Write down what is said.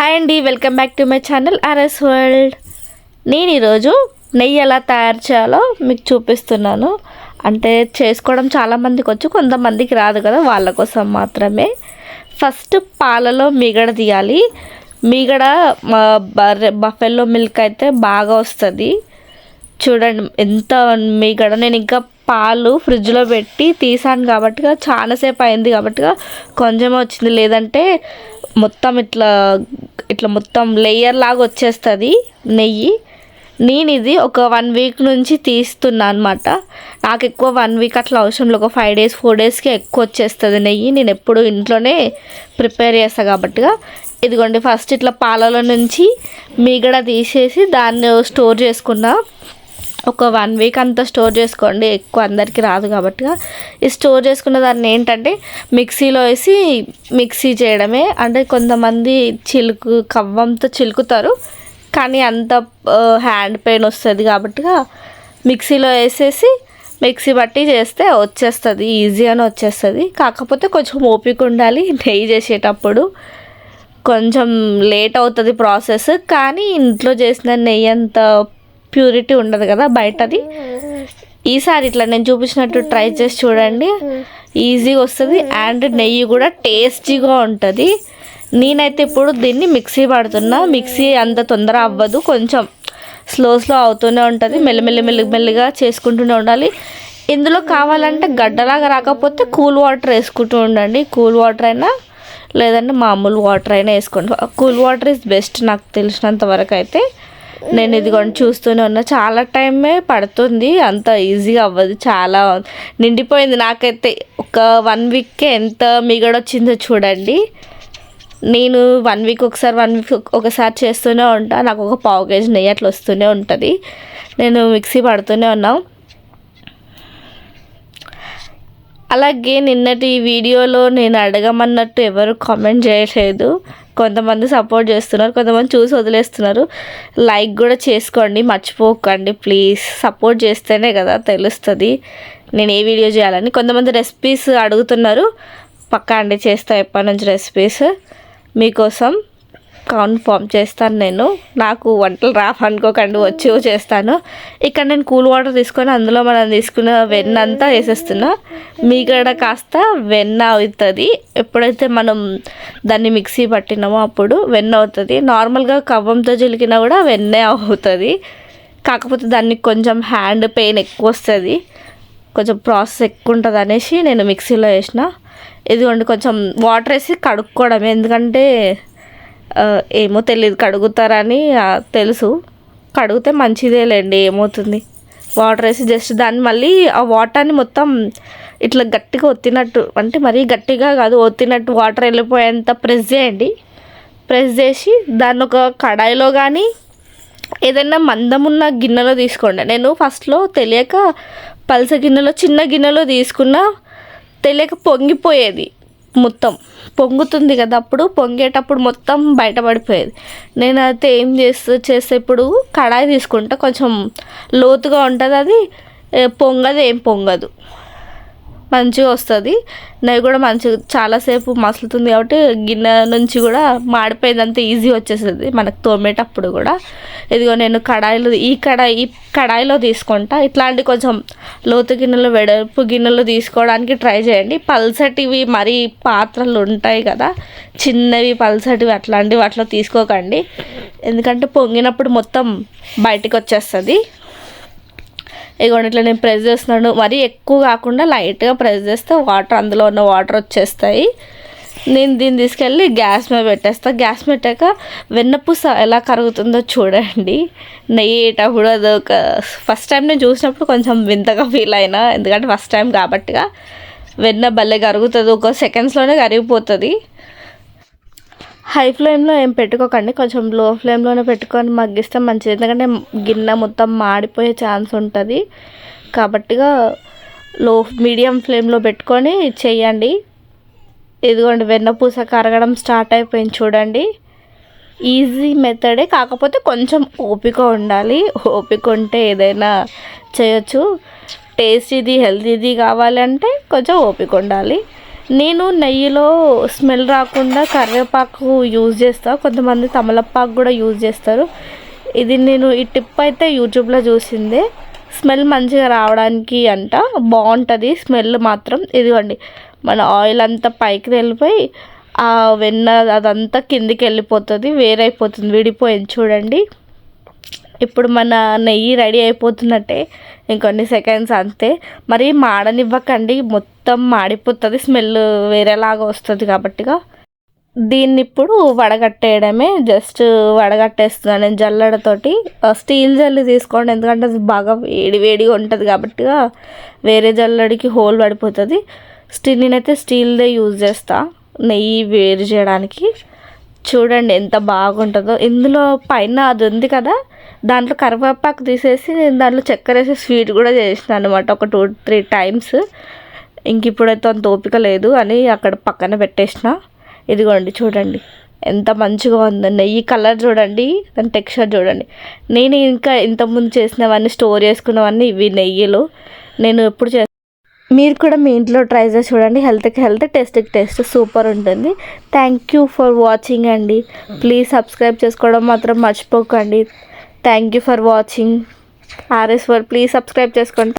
Hi అండి welcome back to my channel RS world. నేను ఈరోజు నెయ్యి ఎలా తయారు చేయాలో మీకు చూపిస్తున్నాను. అంటే చేసుకోవడం చాలామందికి వచ్చు కొంతమందికి రాదు కదా వాళ్ళ కోసం మాత్రమే. ఫస్ట్ పాలలో మిగడ తీయాలి. మిగడ మా బర్రె బఫెల్లో మిల్క్ అయితే బాగా వస్తుంది. చూడండి ఎంత మీగడ. నేను ఇంకా పాలు ఫ్రిడ్జ్లో పెట్టి తీసాను కాబట్టి చాలాసేపు అయింది కాబట్టి కొంచెం వచ్చింది. లేదంటే మొత్తం ఇట్లా ఇట్లా మొత్తం లేయర్ లాగా వచ్చేస్తుంది నెయ్యి. నేను ఇది ఒక వన్ వీక్ నుంచి తీస్తున్నా అనమాట నాకు ఎక్కువ వన్ వీక్ అట్లా అవసరం లేదు. ఒక ఫైవ్ డేస్ ఫోర్ డేస్కి ఎక్కువ వచ్చేస్తుంది నెయ్యి. నేను ఎప్పుడు ఇంట్లోనే ప్రిపేర్ చేస్తాను కాబట్టి ఇదిగోండి ఫస్ట్ ఇట్లా పాలలో నుంచి మీగడ తీసేసి దాన్ని స్టోర్ చేసుకున్నా. ఒక వన్ వీక్ అంతా స్టోర్ చేసుకోండి ఎక్కువ అందరికీ రాదు కాబట్టి ఈ స్టోర్ చేసుకున్న దాన్ని ఏంటంటే మిక్సీలో వేసి మిక్సీ చేయడమే. అంటే కొంతమంది చిలుకు కవ్వంతో చిలుకుతారు. కానీ అంత హ్యాండ్ పెయిన్ వస్తుంది కాబట్టి మిక్సీలో వేసేసి మిక్సీ బట్టి చేస్తే వచ్చేస్తుంది ఈజీగానే వచ్చేస్తుంది. కాకపోతే కొంచెం ఓపిక ఉండాలి నెయ్యి చేసేటప్పుడు. కొంచెం లేట్ అవుతుంది ప్రాసెస్. కానీ ఇంట్లో చేసిన నెయ్యి అంత ప్యూరిటీ ఉండదు కదా బయటది. ఈసారి ఇట్లా నేను చూపించినట్టు ట్రై చేసి చూడండి. ఈజీగా వస్తుంది అండ్ నెయ్యి కూడా టేస్టీగా ఉంటుంది. నేనైతే ఇప్పుడు దీన్ని మిక్సీ పడుతున్నా మిక్సీ అంత తొందర అవ్వదు. కొంచెం స్లో స్లో అవుతూనే ఉంటుంది. మెల్లిమెల్లి మెల్లి మెల్లిగా చేసుకుంటూనే ఉండాలి. ఇందులో కావాలంటే గడ్డలాగా రాకపోతే కూల్ వాటర్ వేసుకుంటూ ఉండండి. కూల్ వాటర్ అయినా లేదంటే మామూలు వాటర్ అయినా వేసుకోండి. కూల్ వాటర్ ఇస్ బెస్ట్ నాకు తెలిసినంత వరకు అయితే. నేను ఇదిగోండి చూస్తూనే ఉన్నా. చాలా టైమే పడుతుంది. అంత ఈజీగా అవ్వదు. చాలా నిండిపోయింది నాకైతే. ఒక వన్ వీక్కే ఎంత మిగడొచ్చిందో చూడండి. నేను వన్ వీక్ ఒకసారి వన్ వీక్ ఒకసారి చేస్తూనే ఉంటా. నాకు ఒక పావు కేజీ నెయ్యి అట్లా వస్తూనే ఉంటుంది. నేను మిక్సీ పడుతూనే ఉన్నాం. అలాగే నిన్నటి వీడియోలో నేను అడగమన్నట్టు ఎవరు కామెంట్ చేయలేదు. కొంతమంది సపోర్ట్ చేస్తున్నారు కొంతమంది చూసి వదిలేస్తున్నారు. లైక్ కూడా చేసుకోండి మర్చిపోకండి ప్లీజ్ సపోర్ట్ చేస్తేనే కదా తెలుస్తుంది. నేను ఏ వీడియో చేయాలని కొంతమంది రెసిపీస్ అడుగుతున్నారు. పక్కా అండి చేస్తా ఎప్పటి నుంచి రెసిపీస్ మీకోసం కన్ఫామ్ చేస్తాను నేను. నాకు వంటలు రాఫ్ అనుకోకండి వచ్చి చేస్తాను. ఇక్కడ నేను కూల్ వాటర్ తీసుకొని అందులో మనం తీసుకున్న వెన్న అంతా వేసేస్తున్నా. మీగడ కాస్త వెన్న అవుతుంది. ఎప్పుడైతే మనం దాన్ని మిక్సీ పట్టినామో అప్పుడు వెన్న అవుతుంది. నార్మల్గా కవ్వంతో చిలికినా కూడా వెన్నే అవుతుంది. కాకపోతే దానికి కొంచెం హ్యాండ్ పెయిన్ ఎక్కువ వస్తుంది. కొంచెం ప్రాసెస్ ఎక్కువ ఉంటుంది అనేసి నేను మిక్సీలో వేసిన. ఇదిగోండి కొంచెం వాటర్ వేసి కడుక్కోవడం ఎందుకంటే ఏమో తెలియదు కడుగుతారని తెలుసు. కడిగితే మంచిదేలేండి ఏమవుతుంది? వాటర్ వేసి జస్ట్ దాన్ని మళ్ళీ ఆ వాటర్ని మొత్తం ఇట్లా గట్టిగా ఒత్తినట్టు అంటే మరీ గట్టిగా కాదు ఒత్తినట్టు వాటర్ వెళ్ళిపోయేంత ప్రెస్ చేయండి. ప్రెస్ చేసి దాన్ని ఒక కడాయిలో కానీ ఏదైనా మందమున్న గిన్నెలో తీసుకోండి. నేను ఫస్ట్లో తెలియక పలస గిన్నెలో చిన్న గిన్నెలో తీసుకున్న తెలియక పొంగిపోయేది. మొత్తం పొంగుతుంది కదా అప్పుడు పొంగేటప్పుడు మొత్తం బయటపడిపోయేది. నేనైతే ఏం చేస్తూ చేస్తే ఇప్పుడు కడాయి తీసుకుంటా కొంచెం లోతుగా ఉంటుంది అది పొంగదు ఏం పొంగదు. మంచిగా వస్తుంది. నెయ్యి కూడా మంచిగా చాలాసేపు మసులుతుంది కాబట్టి గిన్నె నుంచి కూడా మాడిపోయిందంత ఈజీ వచ్చేస్తుంది మనకు తోమేటప్పుడు కూడా. ఇదిగో నేను కడాయిలో ఈ కడాయి ఈ కడాయిలో తీసుకుంటా. ఇట్లాంటి కొంచెం లోతు గిన్నెలు వెడల్పు గిన్నెలు తీసుకోవడానికి ట్రై చేయండి. పల్సటివి మరీ పాత్రలు ఉంటాయి కదా చిన్నవి పల్సటివి అట్లాంటివి అట్లా తీసుకోకండి. ఎందుకంటే పొంగినప్పుడు మొత్తం బయటికి వచ్చేస్తుంది. ఇగో ఇట్లా నేను ప్రెస్ చేస్తున్నాను. మరీ ఎక్కువ కాకుండా లైట్గా ప్రెస్ చేస్తే వాటర్ అందులో ఉన్న వాటర్ వచ్చేస్తాయి. నేను దీన్ని తీసుకెళ్ళి గ్యాస్ మీద పెట్టేస్తా. గ్యాస్ పెట్టాక వెన్నపూస ఎలా కరుగుతుందో చూడండి. నెయ్యి వేయటప్పుడు అది ఒక ఫస్ట్ టైం నేను చూసినప్పుడు కొంచెం వింతగా ఫీల్ అయినా. ఎందుకంటే ఫస్ట్ టైం కాబట్టిగా వెన్న భలే కరుగుతుంది. ఒక సెకండ్స్లోనే కరిగిపోతుంది. హై ఫ్లేమ్లో ఏం పెట్టుకోకండి. కొంచెం లో ఫ్లేమ్లోనే పెట్టుకొని మగ్గిస్తే మంచిది. ఎందుకంటే గిన్నె మొత్తం మాడిపోయే ఛాన్స్ ఉంటుంది. కాబట్టిగా లో మీడియం ఫ్లేమ్లో పెట్టుకొని చేయండి. ఇదిగోండి వెన్నపూస కరగడం స్టార్ట్ అయిపోయింది చూడండి. ఈజీ మెథడే. కాకపోతే కొంచెం ఓపిక ఉండాలి. ఓపిక ఉంటే ఏదైనా చేయొచ్చు. టేస్టీది హెల్తీది కావాలంటే కొంచెం ఓపిక ఉండాలి. నేను నెయ్యిలో స్మెల్ రాకుండా కరివేపాకు యూజ్ చేస్తా. కొంతమంది తమలపాకు కూడా యూజ్ చేస్తారు. ఇది నేను ఈ టిప్ అయితే యూట్యూబ్లో చూసిందే. స్మెల్ మంచిగా రావడానికి అంట. బాగుంటుంది. స్మెల్ మాత్రం. ఇదిగోండి. మన ఆయిల్ అంతా పైకి వెళ్ళిపోయి ఆ వెన్న అదంతా కిందికి వెళ్ళిపోతుంది. వేరైపోతుంది. విడిపోయింది. చూడండి. ఇప్పుడు మన నెయ్యి రెడీ అయిపోతున్నట్టే. ఇంకొన్ని సెకండ్స్ అంతే. మరి మాడనివ్వకండి. మొత్తం మాడిపోతుంది. స్మెల్ వేరేలాగా వస్తుంది కాబట్టిగా. దీన్ని ఇప్పుడు వడగట్టేయడమే. జస్ట్ వడగట్టేస్తున్నాను నేను జల్లడతోటి. స్టీల్ జల్లి తీసుకోండి. ఎందుకంటే అది బాగా వేడి వేడిగా ఉంటుంది కాబట్టిగా వేరే జల్లడికి హోల్ పడిపోతుంది. స్టీల్ నేనైతే స్టీల్దే యూజ్ చేస్తా. నెయ్యి వేరు చేయడానికి. చూడండి ఎంత బాగుంటుందో. ఇందులో పైన అది ఉంది కదా దాంట్లో కరివేపాకు తీసేసి నేను దాంట్లో చక్కెర వేసి స్వీట్ కూడా చేసిన అనమాట ఒక టూ త్రీ టైమ్స్ ఇంక ఇప్పుడైతే అంత ఓపిక లేదు అని అక్కడ పక్కన పెట్టేసిన. ఇదిగోండి చూడండి ఎంత మంచిగా ఉందో. నెయ్యి కలర్ చూడండి దాని టెక్స్చర్ చూడండి. నేను ఇంకా ఇంతకుముందు చేసినవన్నీ స్టోర్ చేసుకున్నవన్నీ ఇవి నెయ్యిలు. నేను ఎప్పుడు చే మీరు కూడా మీ ఇంట్లో ట్రై చేసి చూడండి. హెల్త్కి హెల్త్ టేస్ట్కి టేస్ట్ సూపర్ ఉంటుంది. థ్యాంక్ యూ ఫర్ వాచింగ్ అండి. ప్లీజ్ సబ్స్క్రైబ్ చేసుకోవడం మాత్రం మర్చిపోకండి. Thank you for watching RS world please subscribe చేసుకోండి.